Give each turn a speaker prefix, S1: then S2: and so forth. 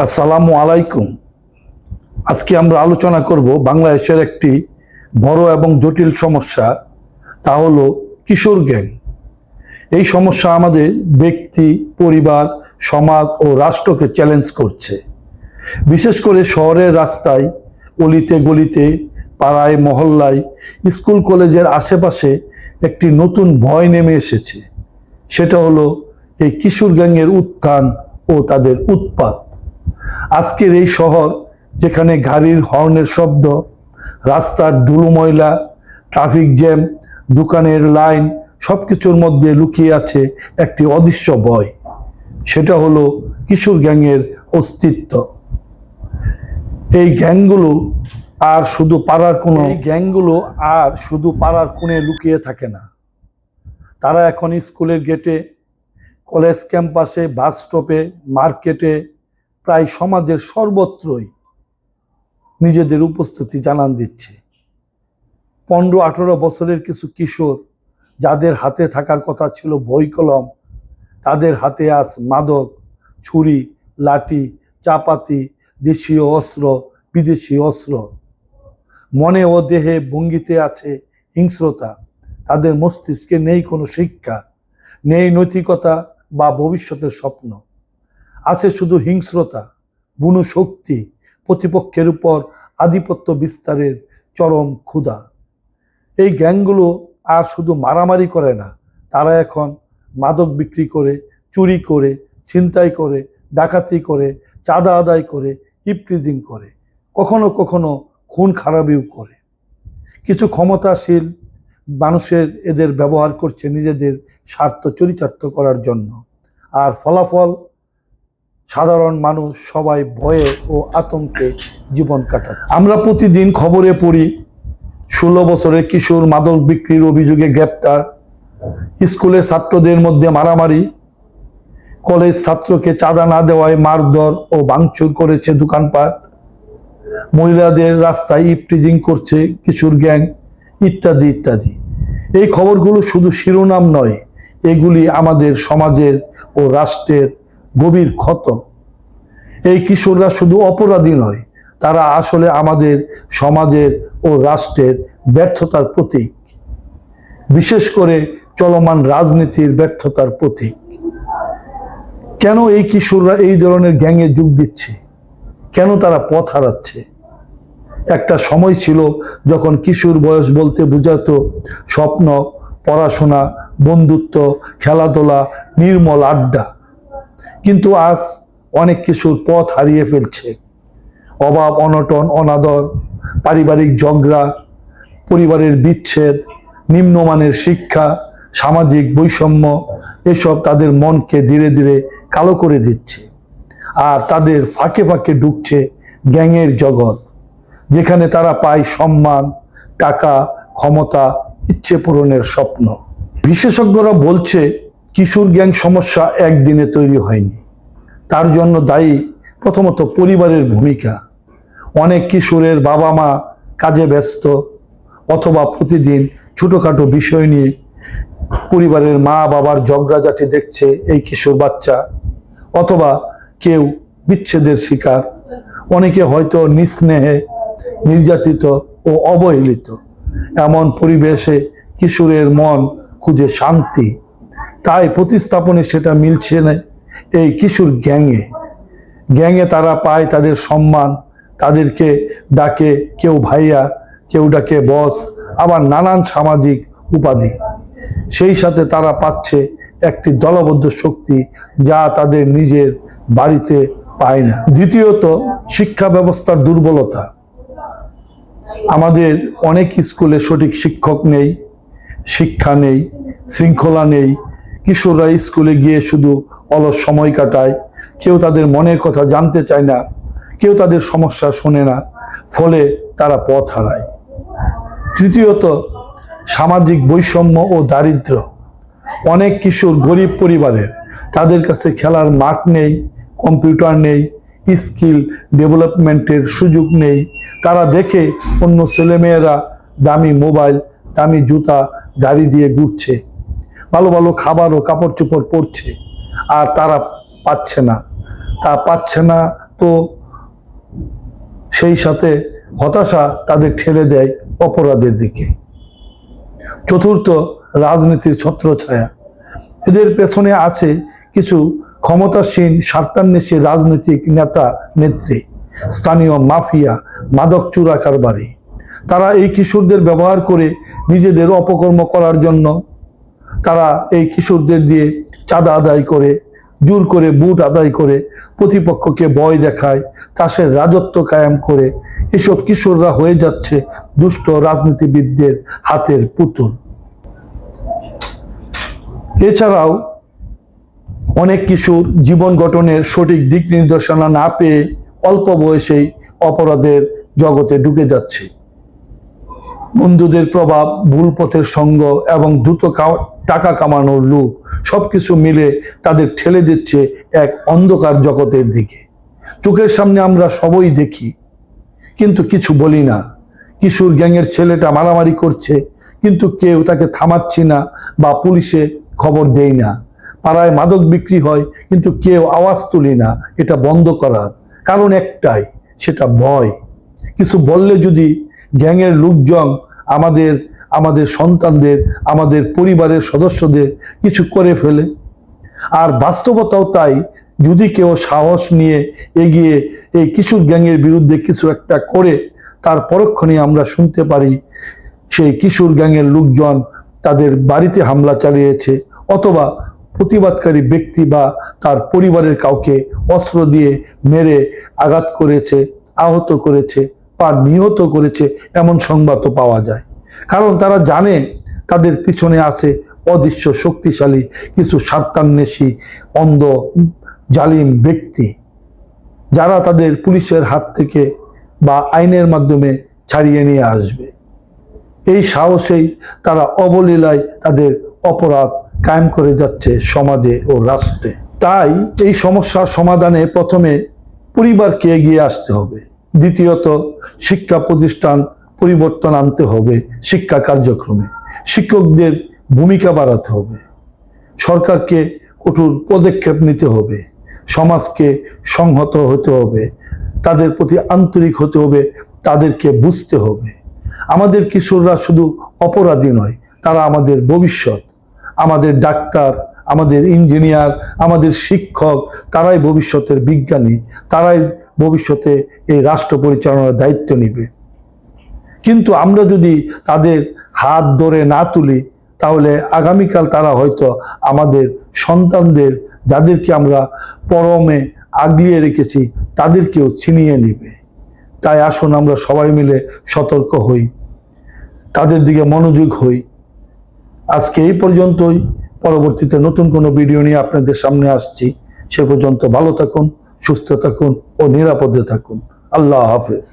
S1: আসসালামু আলাইকুম। আজকে আমরা আলোচনা করব বাংলাদেশের একটি বড় এবং জটিল সমস্যা, তা হলো কিশোর গ্যাং এই সমস্যা আমাদের ব্যক্তি, পরিবার, সমাজ ও রাষ্ট্রকে চ্যালেঞ্জ করছে। বিশেষ করে শহরের রাস্তায়, অলিতে গলিতে, পাড়ায়, মহল্লায়, স্কুল কলেজের আশেপাশে একটি নতুন ভয় নেমে এসেছে। সেটা হলো এই কিশোর গ্যাংয়ের উত্থান ও তাদের উৎপাত। আজকের এই শহর যেখানে গাড়ির হর্নের শব্দ, রাস্তার ধুলো ময়লা ট্রাফিক জ্যাম দোকানের লাইন সব কিছুর মধ্যে লুকিয়ে আছে একটি অদৃশ্য ভয়। সেটা হলো কিশোর গ্যাংয়ের অস্তিত্ব। এই গ্যাংগুলো আর শুধু পাড়ার কোনো এই গ্যাংগুলো আর শুধু পাড়ার কোণে লুকিয়ে থাকে না। তারা এখন স্কুলের গেটে কলেজ ক্যাম্পাসে বাস স্টপে মার্কেটে প্রায় সমাজের সর্বত্রই নিজেদের উপস্থিতি জানান দিচ্ছে। পনেরো আঠেরো বছরের কিছু কিশোর যাদের হাতে থাকার কথা ছিল বই কলম তাদের হাতে আজ মাদক, ছুরি, লাঠি, চাপাতি, দেশীয় অস্ত্র, বিদেশি অস্ত্র। মনে ও দেহে ভঙ্গিতে আছে হিংস্রতা। তাদের মস্তিষ্কে নেই কোনো শিক্ষা, নেই নৈতিকতা বা ভবিষ্যতের স্বপ্ন। আছে শুধু হিংস্রতা, বুনো শক্তি, প্রতিপক্ষের উপর আধিপত্য বিস্তারের চরম ক্ষুধা। এই গ্যাংগুলো আর শুধু মারামারি করে না, তারা এখন মাদক বিক্রি করে, চুরি করে, ছিনতাই করে, ডাকাতি করে, চাঁদা আদায় করে, ইপটিজিং করে, কখনো কখনো খুন খারাপিও করে। কিছু ক্ষমতাশীল মানুষের এদের ব্যবহার করছে নিজেদের স্বার্থ চরিতার্থ করার জন্য। আর ফলাফল সাধারণ মানুষ সবাই ভয়ে ও আতঙ্কে জীবন কাটাচ্ছে। আমরা প্রতিদিন খবরে পড়ি, ষোলো বছরের কিশোর মাদক বিক্রির অভিযোগে গ্রেপ্তার, স্কুলের ছাত্রদের মধ্যে মারামারি, কলেজ ছাত্রকে চাঁদা না দেওয়ায় মারধর ও ভাঙচুর করেছে দোকানপাট, মহিলাদের রাস্তায় ইপটিজিং করছে কিশোর গ্যাং, ইত্যাদি ইত্যাদি। এই খবরগুলো শুধু শিরোনাম নয়, এগুলি আমাদের সমাজের ও রাষ্ট্রের গভীর ক্ষত। এই কিশোররা শুধু অপরাধী নয়, তারা আসলে আমাদের সমাজের ও রাষ্ট্রের ব্যর্থতার প্রতীক। বিশেষ করে চলমান রাজনীতির ব্যর্থতার প্রতীক। কেন এই কিশোররা এই ধরনের গ্যাংয়ে যোগ দিচ্ছে? কেন তারা পথ হারাচ্ছে? একটা সময় ছিল যখন কিশোর বয়স বলতে বোঝাতো স্বপ্ন, পড়াশোনা, বন্ধুত্ব, খেলাধুলা, নির্মল আড্ডা। কিন্তু আজ অনেক কিছুর পথ হারিয়ে ফেলছে। অভাব, অনটন, অনাদর, পারিবারিক ঝগড়া, পরিবারের বিচ্ছেদ, নিম্নমানের শিক্ষা, সামাজিক বৈষম্য, এসব তাদের মনকে ধীরে ধীরে কালো করে দিচ্ছে। আর তাদের ফাঁকে ফাঁকে ঢুকছে গ্যাংয়ের জগৎ, যেখানে তারা পায় সম্মান, টাকা, ক্ষমতা, ইচ্ছে পূরণের স্বপ্ন। বিশেষজ্ঞরা বলছে, কিশোর গ্যাং সমস্যা একদিনে তৈরি হয়নি। তার জন্য দায়ী প্রথমত পরিবারের ভূমিকা। অনেক কিশোরের বাবা মা কাজে ব্যস্ত অথবা প্রতিদিন ছোটোখাটো বিষয় নিয়ে পরিবারের মা বাবার ঝগড়াঝাটি দেখছে এই কিশোর বাচ্চা অথবা কেউ বিচ্ছেদের শিকার। অনেকে হয়তো নিঃস্নেহে, নির্যাতিত ও অবহেলিত। এমন পরিবেশে কিশোরের মন খুঁজে শান্তি। তাই প্রতিস্থাপনে সেটা মিলছে না। এই কিশোর গ্যাংয়ে। গ্যাংয়ে তারা পায় তাদের সম্মান, তাদেরকে ডাকে কেউ ভাইয়া, কেউ ডাকে বস, আবার নানান সামাজিক উপাধি। সেই সাথে তারা পাচ্ছে একটি দলবদ্ধ শক্তি যা তাদের নিজের বাড়িতে পায় না। দ্বিতীয়ত, শিক্ষা ব্যবস্থার দুর্বলতা। আমাদের অনেক স্কুলে সঠিক শিক্ষক নেই, শিক্ষা নেই, শৃঙ্খলা নেই কিশোররা স্কুলে গিয়ে শুধু অলস সময় কাটায়। কেউ তাদের মনের কথা জানতে চায় না, কেউ তাদের সমস্যা শোনে না, ফলে তারা পথ হারায়। তৃতীয়ত, সামাজিক বৈষম্য ও দারিদ্র্য। অনেক কিশোর গরিব পরিবারের, তাদের কাছে খেলার মাঠ নেই, কম্পিউটার নেই, স্কিল ডেভেলপমেন্টের সুযোগ নেই। তারা দেখে অন্য ছেলেমেয়েরা দামি মোবাইল, দামি জুতা, গাড়ি দিয়ে ঘুরছে। ভালো ভালো খাবার ও কাপড় চোপড় পরছে আর তারা পাচ্ছে না। তা পাচ্ছে না তো সেই সাথে হতাশা তাদের ঠেলে দেয় অপরাধের দিকে। চতুর্থ রাজনীতির ছত্রছায়া এদের পেছনে আছে কিছু ক্ষমতাসীন, স্বার্থান্বেষী রাজনৈতিক নেতা, নেত্রী, স্থানীয় মাফিয়া, মাদক চুরা কারবারি তারা এই কিশোরদের ব্যবহার করে নিজেদের অপকর্ম করার জন্য তারা এই কিশোরদের দিয়ে চাঁদা আদায় করে, জোর করে বুট আদায় করে, প্রতিপক্ষকে ভয় দেখায়, তাসের রাজত্ব কায়েম করে। এসব কিশোররা হয়ে যাচ্ছে দুষ্ট রাজনীতিবিদদের হাতের পুতুল। এছাড়াও অনেক কিশোর জীবন গঠনের সঠিক দিক নির্দেশনা না পেয়ে অল্প বয়সেই অপরাধের জগতে ঢুকে যাচ্ছে। বন্ধুদের প্রভাব ভুল পথের সঙ্গ এবং দ্রুত টাকা কামানোর লোভ সবকিছু মিলে তাদের ঠেলে দিচ্ছে এক অন্ধকার জগতের দিকে। চোখের সামনে আমরা সবই দেখি, কিন্তু কিছু বলি না। কিশোর গ্যাংয়ের ছেলেটা মারামারি করছে, কিন্তু কেউ তাকে থামাচ্ছি না বা পুলিশে খবর দেই না। পাড়ায় মাদক বিক্রি হয়, কিন্তু কেউ আওয়াজ তুলি না। এটা বন্ধ করার কারণ একটাই, সেটা ভয়। কিছু বললে যদি গ্যাংয়ের লোকজন আমাদের আমাদের সন্তানদের, আমাদের পরিবারের সদস্যদের কিছু করে ফেলে। আর বাস্তবতাও তাই, যদি কেউ সাহস নিয়ে এগিয়ে এই কিশোর গ্যাংয়ের বিরুদ্ধে কিছু একটা করে, তার পরক্ষণে আমরা শুনতে পারি, সেই কিশোর গ্যাংয়ের লোকজন তাদের বাড়িতে হামলা চালিয়েছে অথবা প্রতিবাদকারী ব্যক্তি বা তার পরিবারের কাউকে অস্ত্র দিয়ে মেরে আঘাত করেছে, আহত করেছে বা নিহত করেছে, এমন সংবাদও পাওয়া যায়। কারণ তারা জানে তাদের পিছনে আছে অদৃশ্য শক্তিশালী, কিছু স্বার্থান্বেষী, অন্ধ, জালিম ব্যক্তি, যারা তাদের পুলিশের হাত থেকে বা আইনের মাধ্যমে ছাড়িয়ে নিয়ে আসবে। এই সাহসেই তারা অবলীলায় তাদের অপরাধ কায়েম করে যাচ্ছে সমাজে ও রাষ্ট্রে। তাই এই সমস্যার সমাধানে প্রথমে পরিবারকে এগিয়ে আসতে হবে। দ্বিতীয়ত, শিক্ষা প্রতিষ্ঠান পরিবর্তন আনতে হবে শিক্ষা কার্যক্রমে। শিক্ষকদের ভূমিকা বাড়াতে হবে। সরকারকে কঠোর পদক্ষেপ নিতে হবে। সমাজকে সংহত হতে হবে। তাদের প্রতি আন্তরিক হতে হবে। তাদেরকে বুঝতে হবে। আমাদের কিশোররা শুধু অপরাধী নয়, তারা আমাদের ভবিষ্যৎ। আমাদের ডাক্তার, আমাদের ইঞ্জিনিয়ার, আমাদের শিক্ষক, তারাই ভবিষ্যতের বিজ্ঞানী, তারাই ভবিষ্যতে এই রাষ্ট্র পরিচালনার দায়িত্ব নেবে। কিন্তু আমরা যদি তাদের হাত ধরে না তুলি, তাহলে আগামীকাল তারা হয়তো আমাদের সন্তানদের, যাদেরকে আমরা পরমে আগলিয়ে রেখেছি, তাদেরকেও ছিনিয়ে নেবে। তাই আসুন আমরা সবাই মিলে সতর্ক হই, তাদের দিকে মনোযোগ হই। আজকে এই পর্যন্তই। পরবর্তীতে নতুন কোনো ভিডিও নিয়ে আপনাদের সামনে আসছি। সে পর্যন্ত ভালো থাকুন, সুস্থ থাকুন ও নিরাপদে থাকুন। আল্লাহ হাফেজ।